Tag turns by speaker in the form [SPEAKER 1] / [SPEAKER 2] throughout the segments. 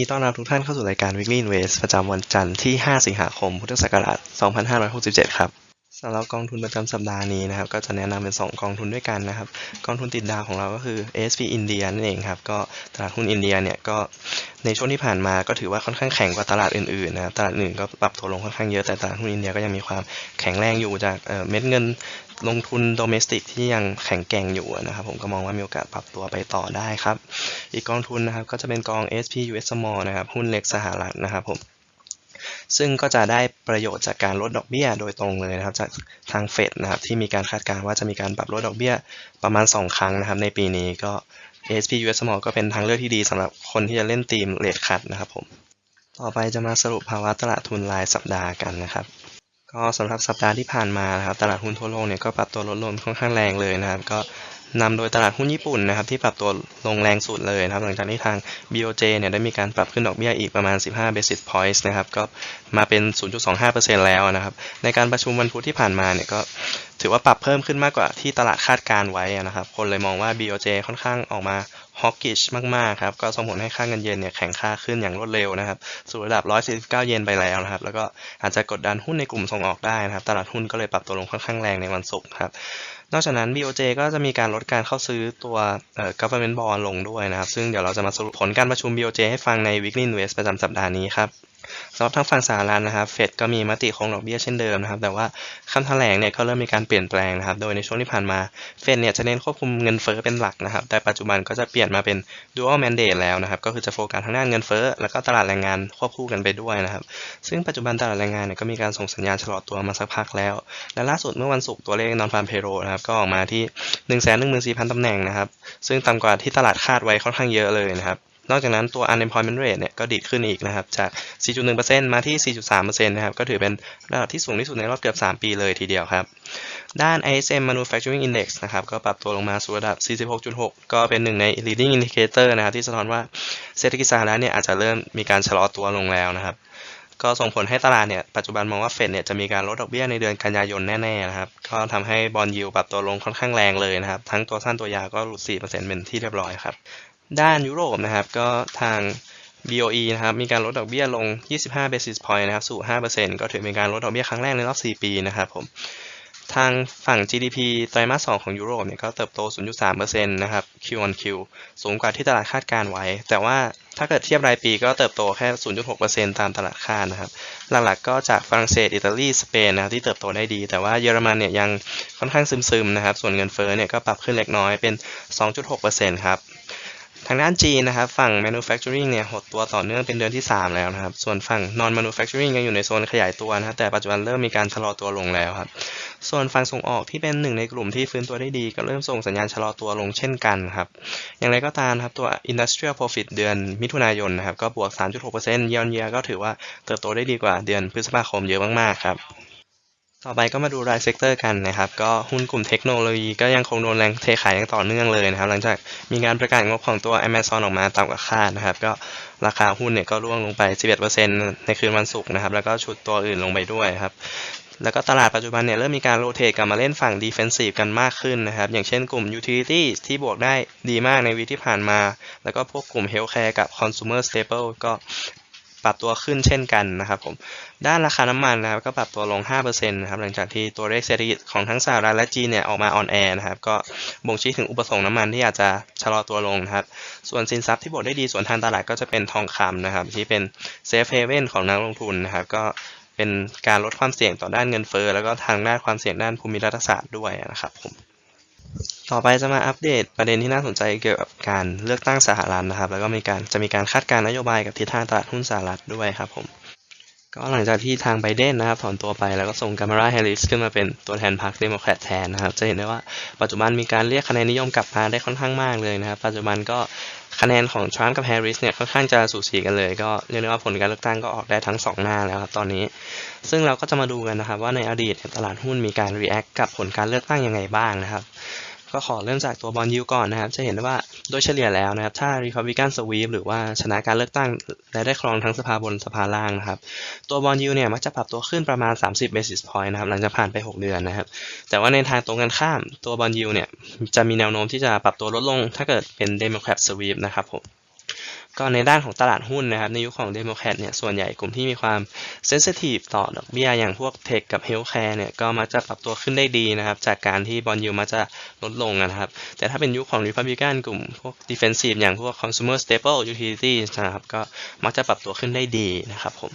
[SPEAKER 1] ดีต้อนรับทุกท่านเข้าสู่รายการ Weekly Invest ประจำวันจันทร์ที่ 5 สิงหาคม พุทธศักราช 2567 ครับ สำหรับกองทุนประจำสัปดาห์นี้นะครับ ก็จะแนะนำเป็น 2 กองทุนด้วยกันนะครับ กองทุนติดดาวของเราก็คือ ASP India นั่นเองครับ ก็ตลาดหุ้นอินเดียเนี่ยก็ในช่วงที่ผ่านมาก็ถือว่าค่อนข้างแข็งกว่าตลาดอื่นๆนะครับ ตลาดอื่นก็ปรับตัวลงค่อนข้างเยอะ แต่ตลาดหุ้นอินเดียก็ยังมีความแข็งแรงอยู่จากเเม็ดเงินลงทุนโดเมสติกที่ยังแข็งแกร่งอยู่นะครับ ผมก็มองว่ามีโอกาสปรับตัวไปต่อได้ครับ อีกกองทุนนะครับก็จะเป็นกอง SP US Small นะครับ หุ้นเล็กสหรัฐนะครับผม ซึ่งก็จะได้ประโยชน์จากการลดดอกเบี้ยโดยตรงเลยนะครับ จากทางเฟดนะครับที่มีการคาดการณ์ว่าจะมีการปรับลดดอกเบี้ยประมาณ 2 ครั้งนะครับ ในปีนี้ก็ ASP US Small ก็เป็นทางเลือกที่ดีสำหรับคนที่จะเล่นทีมเลทคัดนะครับผมต่อไปจะมาสรุปภาวะตลาดทุนรายสัปดาห์กันนะครับก็สำหรับสัปดาห์ที่ผ่านมานะครับตลาดหุ้นทั่วโลกเนี่ยก็ปรับตัวลดลงค่อนข้างแรงเลยนะครับ ก็ นำโดยตลาดหุ้นญี่ปุ่นนะครับที่ปรับตัวลงแรงสุดเลยนะครับหลังจากที่ทาง BOJ เนี่ยได้มีการปรับขึ้นดอกเบี้ยอีกประมาณ 15 basis points นะครับก็มาเป็น 0.25%แล้วนะครับในการประชุมวันพุธที่ผ่านมาเนี่ยก็ ถือว่าปรับเพิ่มขึ้นมากกว่าที่ตลาดคาดการไว้นะครับ คนเลยมองว่า BOJ ค่อนข้างออกมา hawkish มากๆครับ ก็ส่งผลให้ค่าเงินเยนเนี่ยแข็งค่าขึ้นอย่างรวดเร็วนะครับ สู่ระดับ 149 เยนไปแล้วนะครับ แล้วก็อาจจะกดดันหุ้นในกลุ่มส่งออกได้นะครับ ตลาดหุ้นก็เลยปรับตัวลงค่อนข้างแรงในวันศุกร์ครับ นอกจากนั้น BOJ ก็จะมีการลดการเข้าซื้อตัว government bond ลงด้วยนะครับ ซึ่งเดี๋ยวเราจะมาสรุปผลการประชุม BOJ ให้ฟังใน Weekly Invest ประจำสัปดาห์นี้ครับ สำหรับทางฝั่งสหรัฐนะครับ เฟดก็มีมติคงดอกเบี้ยเช่นเดิมนะครับ แต่ว่าคำแถลงเนี่ยก็เริ่มมีการเปลี่ยนแปลงนะครับ โดยในช่วงที่ผ่านมา เฟดเนี่ยจะเน้นควบคุมเงินเฟ้อเป็นหลักนะครับ แต่ปัจจุบันก็จะเปลี่ยนมาเป็น dual mandate แล้วนะครับ ก็คือจะโฟกัสทางด้านเงินเฟ้อ แล้วก็ตลาดแรงงานควบคู่กันไปด้วยนะครับ ซึ่งปัจจุบันตลาดแรงงานเนี่ยก็มีการส่งสัญญาณชะลอตัวมาสักพักแล้ว และล่าสุดเมื่อวันศุกร์ตัวเลข non farm payroll นะครับ ก็ออกมาที่ 114,000ตำแหน่งนะครับ ซึ่งต่ำกว่าที่ตลาดคาดไว้ค่อนข้างเยอะเลยนะครับ นอกจากนั้นตัว unemployment rate เนี่ยก็ดีดขึ้นอีกนะครับจาก 4.1%มาที่ 4.3%นะครับก็ถือเป็นระดับที่สูงที่สุดในรอบเกือบ 3 ปีเลยทีเดียวครับ ด้าน ISM Manufacturing Index นะครับก็ปรับตัวลงมาสู่ระดับ 46.6 ก็เป็นหนึ่งใน leading indicator นะครับที่สะท้อนว่าเศรษฐกิจสหรัฐเนี่ยอาจจะเริ่มมีการชะลอตัวลงแล้วนะครับก็ส่งผลให้ตลาดเนี่ยปัจจุบันมองว่าเฟดเนี่ยจะมีการลดดอกเบี้ยในเดือนกันยายนแน่ๆนะครับก็ทำให้บอลยิวปรับตัวลงค่อนข้างแรงเลยนะครับ ทั้งตัวสั้นตัวยาวก็หลุด4%เป็นที่เรียบร้อยครับ ด้านยุโรปนะครับ ก็ทาง BOE นะครับ มีการลดดอกเบี้ยลง 25 basis point นะครับ สู่ 5%ก็ถือเป็นการลดดอกเบี้ยครั้งแรกในรอบ 4 ปีนะครับผม ทางฝั่ง GDP ไตรมาส 2 ของยุโรปเนี่ยก็เติบโต 0.3%นะครับ Q on Q สูงกว่าที่ตลาดคาดการไว้ แต่ว่าถ้าเกิดเทียบรายปีก็เติบโตแค่ 0.6%ตามตลาดคาดนะครับ หลักๆก็จากฝรั่งเศส อิตาลี สเปนนะครับที่เติบโตได้ดี แต่ว่าเยอรมันเนี่ยยังค่อนข้างซึมๆนะครับ ส่วนเงินเฟ้อเนี่ยก็ปรับขึ้นเล็กน้อยเป็น 2.6%ครับ ทางด้านจีนนะครับ ฝั่ง manufacturing เนี่ยหดตัวต่อเนื่องเป็นเดือนที่ 3 แล้วนะครับ ส่วนฝั่ง non manufacturing ยังอยู่ในโซนขยายตัวนะครับแต่ปัจจุบันเริ่มมีการชะลอตัวลงแล้วครับ ส่วนฝั่งส่งออกที่เป็นหนึ่งในกลุ่มที่ฟื้นตัวได้ดี ก็เริ่มส่งสัญญาณชะลอตัวลงเช่นกันครับ อย่างไรก็ตามครับตัว industrial profit เดือนมิถุนายนนะครับก็บวก 3.6% year on year ก็ถือว่าเติบโตได้ดีกว่าเดือนพฤษภาคมเยอะมากๆครับ ต่อไปก็มาดูรายเซกเตอร์กันนะครับ ก็หุ้นกลุ่มเทคโนโลยีก็ยังคงโดนแรงเทขายอย่างต่อเนื่องเลยนะครับ หลังจากมีการประกาศงบของตัว Amazon ออกมาต่ำกว่าคาดนะครับ ก็ราคาหุ้นเนี่ยก็ร่วงลงไป 11%ในคืนวันศุกร์นะครับ แล้วก็ชุดตัวอื่นลงไปด้วยครับแล้วก็ตลาดปัจจุบันเนี่ยเริ่มมีการโรเตทกลับมาเล่นฝั่ง defensive กันมากขึ้นนะครับ อย่างเช่นกลุ่ม utility ที่บวกได้ดีมากในวีที่ผ่านมา แล้วก็พวกกลุ่ม healthcare กับ consumer staple ก็ ปรับตัวขึ้นเช่นกันนะครับผมด้านราคาน้ำมันนะครับก็ปรับตัวลง 5%นะครับหลังจากที่ตัวเลขเศรษฐกิจของทั้งสหรัฐและจีนเนี่ยออกมาออนแอร์นะครับก็บ่งชี้ถึงอุปสงค์น้ำมันที่อาจจะชะลอตัวลงนะครับส่วนสินทรัพย์ที่บวกได้ดีส่วนทางตลาดก็จะเป็นทองคำนะครับที่เป็นเซฟเฮเว่นของนักลงทุนนะครับก็เป็นการลดความเสี่ยงต่อด้านเงินเฟ้อแล้วก็ทางด้านความเสี่ยงด้านภูมิรัฐศาสตร์ด้วยนะครับผม ต่อไปจะมาอัปเดตประเด็นที่น่าสนใจเกี่ยวกับการเลือกตั้งสหรัฐนะครับ แล้วก็มีการจะมีการคาดการณ์นโยบายกับทิศทางตลาดหุ้นสหรัฐด้วยครับผม ก็หลังจากที่ทางไบเดนนะครับถอนตัวไปแล้วก็ส่งกามาราแฮร์ริสขึ้นมาเป็นตัวแทนพรรคเดโมแครตแทนนะครับ จะเห็นได้ว่าปัจจุบันมีการเรียกคะแนนนิยมกลับมาได้ค่อนข้างมากเลยนะครับ ปัจจุบันก็คะแนนของทรัมป์กับแฮร์ริสเนี่ยค่อนข้างจะสูสีกันเลย ก็เรียกได้ว่าผลการเลือกตั้งก็ออกได้ทั้งสองหน้าแล้วครับตอนนี้ ซึ่งเราก็จะมาดูกันนะครับว่าในอดีตตลาดหุ้นมีการรีแอคกับผลการเลือกตั้งยังไงบ้างนะครับ ก็ขอเริ่มจากตัวบอลยูก่อนนะครับ จะเห็นได้ว่าโดยเฉลี่ยแล้วนะครับ ถ้า Republican Sweep หรือว่าชนะการเลือกตั้งและได้ครองทั้งสภาบนสภาล่างนะครับ ตัวบอลยูเนี่ยมักจะปรับตัวขึ้นประมาณ 30 basis point นะครับ หลังจากผ่านไป 6 เดือนนะครับ แต่ว่าในทางตรงกันข้ามตัวบอลยูเนี่ยจะมีแนวโน้มที่จะปรับตัวลดลงถ้าเกิดเป็น Democrat Sweep นะครับผม ก็ในด้านของตลาดหุ้นนะครับในยุคของเดโมแครตเนี่ยส่วนใหญ่กลุ่มที่มีความเซนซิทีฟต่อดอกเบี้ยอย่างพวกเทคกับเฮลท์แคร์เนี่ยก็มักจะปรับตัวขึ้นได้ดีนะครับจากการที่บอลยูมักจะลดลงนะครับ แต่ถ้าเป็นยุคของริพับลิกันกลุ่มพวกดิเฟนซีฟอย่างพวก consumer staple utilities นะครับก็มักจะปรับตัวขึ้นได้ดีนะครับผม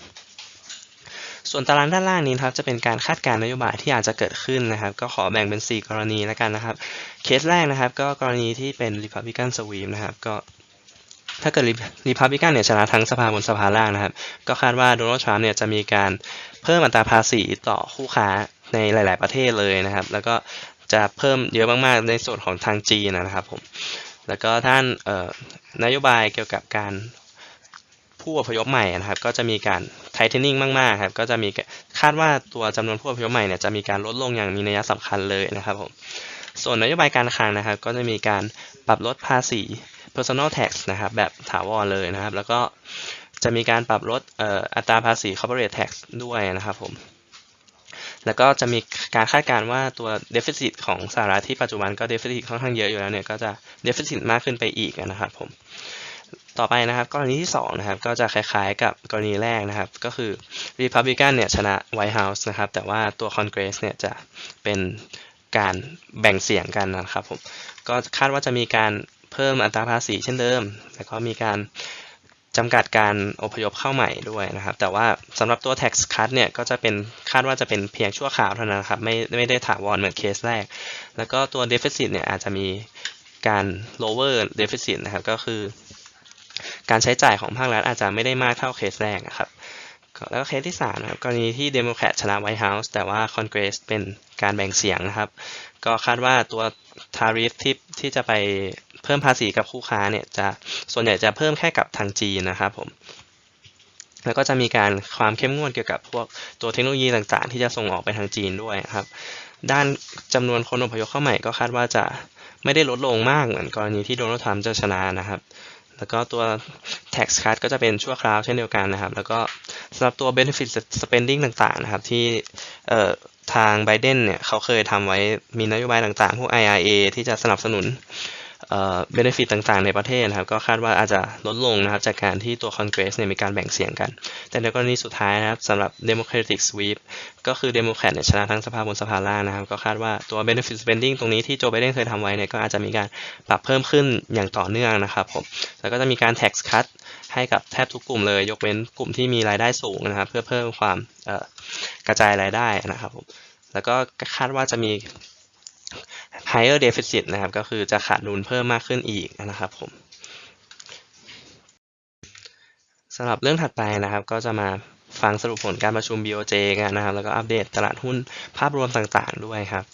[SPEAKER 1] ส่วนตารางด้านล่างนี้ครับจะเป็นการคาดการณ์นโยบายที่อาจจะเกิดขึ้นนะครับ ก็ขอแบ่งเป็น 4 กรณีแล้วกันนะครับ เคสแรกนะครับ ก็กรณีที่เป็น Republican Sweep นะครับ ก็ ถ้าเกิด Republican เนี่ยชนะทั้งสภาบนสภาล่างนะครับ ก็คาดว่าโดนัลด์ทรัมป์เนี่ยจะมีการเพิ่มอัตราภาษีต่อคู่ค้าในหลาย ๆ ประเทศเลยนะครับ แล้วก็จะเพิ่มเยอะมาก ๆ ในส่วนของทางจีนนะครับผม แล้วก็ท่านนโยบายเกี่ยวกับการผู้อพยพใหม่นะครับ ก็จะมีการ tightening มาก ๆ ครับ ก็จะมีคาดว่าตัวจำนวนผู้อพยพใหม่เนี่ยจะมีการลดลงอย่างมีนัยสำคัญเลยนะครับผม ส่วนนโยบายการคลังนะครับ ก็จะมีการปรับลดภาษี personal tax นะครับแบบถาวรเลยนะครับ แล้วก็จะมีการปรับลดอัตราภาษี corporate tax ด้วยนะครับผมแล้วก็จะมีการคาดการณ์ว่าตัว deficit ของสหรัฐที่ปัจจุบันก็ deficit ค่อนข้างเยอะอยู่แล้วเนี่ยก็จะ deficit มากขึ้นไปอีกนะครับผมต่อไปนะครับกรณีที่2นะครับก็จะคล้ายๆกับกรณีแรกนะครับ ก็คือ Republican เนี่ยชนะ White House นะครับ แต่ว่าตัว Congress เนี่ยจะเป็นการแบ่งเสียงกันนะครับผมก็คาดว่าจะมีการ เพิ่มอัตราภาษีเช่นเดิมแล้วก็มีการจำกัดการอพยพเข้าใหม่ด้วยนะครับ แต่ว่าสำหรับตัว tax cut เนี่ยก็จะเป็นคาดว่าจะเป็นเพียงชั่วคราวเท่านั้นครับไม่ไม่ได้ถาวรเหมือนเคสแรก แล้วก็ตัว deficit เนี่ยอาจจะมีการ lower deficit นะครับก็คือ การใช้จ่ายของภาครัฐอาจจะไม่ได้มากเท่าเคสแรกนะครับแล้วก็เคสที่3นะครับกรณีที่เดโมแครตชนะไวท์เฮาส์แต่ว่าคอนเกรสเป็นการแบ่งเสียงนะครับ ก็คาดว่าตัวทาริฟที่ที่จะไป เพิ่มภาษีกับคู่ค้าเนี่ยจะส่วนใหญ่จะเพิ่มแค่กับทางจีนนะครับผมแล้วก็จะมีการความเข้มงวดเกี่ยวกับพวกตัวเทคโนโลยีต่างๆ ที่จะส่งออกไปทางจีนด้วยครับ ด้านจำนวนคนอพยพเข้าใหม่ก็คาดว่าจะไม่ได้ลดลงมากเหมือนกรณีที่โดนัลด์ทรัมป์จะชนะนะครับ แล้วก็ตัว tax cut ก็จะเป็นชั่วคราวเช่นเดียวกันนะครับ แล้วก็สำหรับตัว benefit spending ต่างๆนะครับที่ทางไบเดนเนี่ยเขาเคยทำไว้มีนโยบายต่างๆ พวก IRA ที่จะสนับสนุน เบนฟิตต่างๆในประเทศนะครับก็คาดว่าอาจจะลดลงนะครับจากการที่ตัวคอนเกรสเนี่ยมีการแบ่งเสียงกัน แต่ในกรณีสุดท้ายนะครับสำหรับ Democratic Sweep ก็คือเดโมแครตเนี่ยชนะทั้งสภาบนสภาล่างนะครับ ก็คาดว่าตัว benefit spending ตรงนี้ที่โจไบเดนเคยทำไว้เนี่ยก็อาจจะมีการปรับเพิ่มขึ้นอย่างต่อเนื่องนะครับผมแล้วก็จะมีการ tax cut ให้กับแทบทุกกลุ่มเลย ยกเว้นกลุ่มที่มีรายได้สูงนะครับ เพื่อเพิ่มความกระจายรายได้นะครับผมแล้วก็คาดว่าจะมี higher deficit นะครับ ก็คือจะขาดดุลเพิ่มมากขึ้นอีกนะครับผมสำหรับเรื่องถัดไปนะครับ ก็จะมาฟังสรุปผลการประชุม BOJ กันนะครับ แล้วก็อัปเดตตลาดหุ้นภาพรวมต่างๆด้วยครับ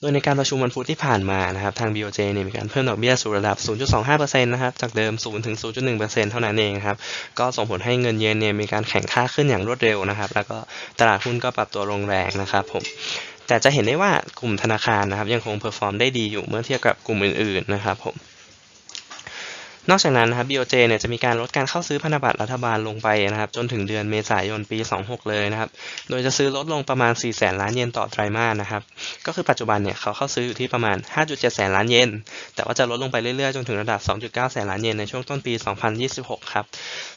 [SPEAKER 1] โดยในการประชุมวันพุธที่ผ่านมานะครับ ทาง BOJ เนี่ยมีการเพิ่มดอกเบี้ยสู่ระดับ 0.25%นะครับ จากเดิม 0 ถึง 0.1%เท่านั้นเองครับ ก็ส่งผลให้เงินเยนเนี่ยมีการแข่งค่าขึ้นอย่างรวดเร็วนะครับ แล้วก็ตลาดหุ้นก็ปรับตัวลงแรงนะครับผม แต่จะเห็นได้ว่ากลุ่มธนาคารนะครับ ยังคงเพอร์ฟอร์มได้ดีอยู่เมื่อเทียบกับกลุ่มอื่นๆนะครับผมนอกจากนั้นนะครับ BOJ เนี่ยจะมีการลดการเข้าซื้อพันธบัตรรัฐบาลลงไปนะครับ จนถึงเดือนเมษายนปี 26 เลยนะครับ โดยจะซื้อลดลงประมาณ 4 แสนล้านเยนต่อไตรมาสนะครับ ก็คือปัจจุบันเนี่ยเขาเข้าซื้ออยู่ที่ประมาณ 5.7 แสนล้านเยน แต่ว่าจะลดลงไปเรื่อยๆ จนถึงระดับ 2.9 แสนล้านเยนในช่วงต้นปี 2026 ครับ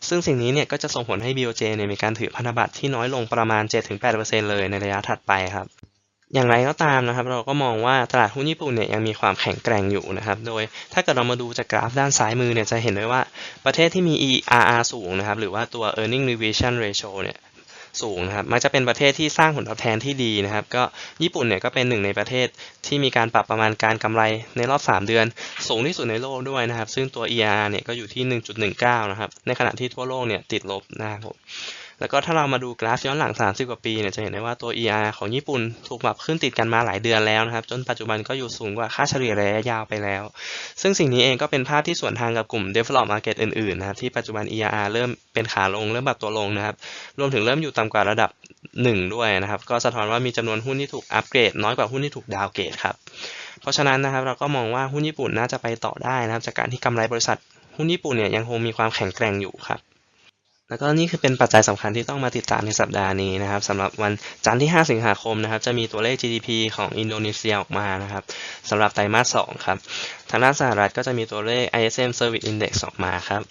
[SPEAKER 1] ซึ่งสิ่งนี้เนี่ยก็จะส่งผลให้ BOJ เนี่ยมีการถือพันธบัตรที่น้อยลงประมาณ 7-8%เลยในระยะถัดไปครับ อย่างไรก็ตามนะครับ เราก็มองว่าตลาดหุ้นญี่ปุ่นเนี่ยยังมีความแข็งแกร่งอยู่นะครับ โดยถ้าเกิดเรามาดูจากกราฟด้านซ้ายมือเนี่ยจะเห็นได้ว่าประเทศที่มี ERR สูงนะครับ หรือว่าตัว earning revision ratio เนี่ยสูงนะครับมักจะเป็นประเทศที่สร้างผลตอบแทนที่ดีนะครับ ก็ญี่ปุ่นเนี่ยก็เป็นหนึ่งในประเทศที่มีการปรับประมาณการกำไรในรอบ 3 เดือน สูงที่สุดในโลกด้วยนะครับ ซึ่งตัว ERR เนี่ยก็อยู่ที่ 1.19 นะครับ ในขณะที่ทั่วโลกเนี่ยติดลบนะครับ แล้วก็ถ้าเรามาดูกราฟย้อนหลัง 30 กว่าปีเนี่ยจะเห็นได้ว่าตัว ER ของญี่ปุ่นถูกปรับขึ้นติดกันมาหลายเดือนแล้วนะครับ จนปัจจุบันก็อยู่สูงกว่าค่าเฉลี่ยระยะยาวไปแล้ว ซึ่งสิ่งนี้เองก็เป็นภาพที่สวนทางกับกลุ่ม develop market อื่นๆนะครับที่ปัจจุบัน ER เริ่มเป็นขาลงเริ่มปรับตัวลงนะครับ รวมถึงเริ่มอยู่ต่ำกว่าระดับ 1 ด้วยนะครับ ก็สะท้อนว่ามีจำนวนหุ้นที่ถูกอัปเกรดน้อยกว่าหุ้นที่ถูกดาวเกรดครับเพราะฉะนั้นนะครับเราก็มองว่าหุ้นญี่ปุ่นน่าจะไปต่อได้นะครับ จากการที่กำไรบริษัทหุ้นญี่ปุ่นเนี่ยยังคงมีความแข็งแกร่งอยู่ครับ แล้วก็นี่คือเป็นปัจจัยสำคัญที่ต้องมาติดตามในสัปดาห์นี้นะครับสำหรับวันจันทร์ที่ 5 สิงหาคมนะครับ จะมีตัวเลข GDP ของอินโดนีเซียออกมานะครับสำหรับไตรมาส 2 ครับ ทางด้านสหรัฐก็จะมีตัวเลข ISM Service Index ออกมาครับ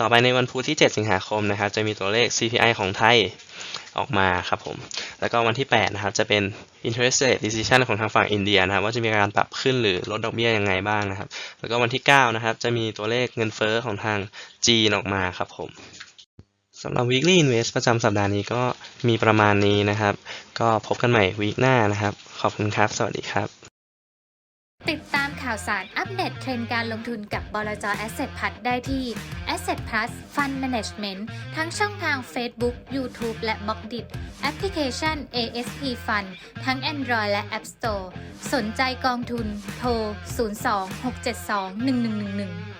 [SPEAKER 1] ต่อไปในวันพุธที่ 7 สิงหาคมนะครับ จะมีตัวเลข CPI ของไทยออกมาครับผม แล้วก็วันที่ 8 นะครับ จะเป็น interest rate decision ของทางฝั่งอินเดียนะครับ ว่าจะมีการปรับขึ้นหรือลดดอกเบี้ยยังไงบ้างนะครับ แล้วก็วันที่ 9 นะครับ จะมีตัวเลขเงินเฟ้อของทางจีนออกมาครับผม สำหรับ weekly invest ประจำสัปดาห์นี้ก็มีประมาณนี้นะครับ ก็พบกันใหม่วีคหน้านะครับ ขอบคุณครับ สวัสดีครับ
[SPEAKER 2] ติดตามข่าวสารอัปเดตเทรนด์การลงทุนกับบลจ Asset p l u s ได้ที่ Asset Plus Fund Management ทั้งช่องทาง Facebook, YouTube และ b ล็อกดิแอปพลิเคชัน ASP Fund ทั้ง Android และ App Store สนใจกองทุน โทร 02 672 1111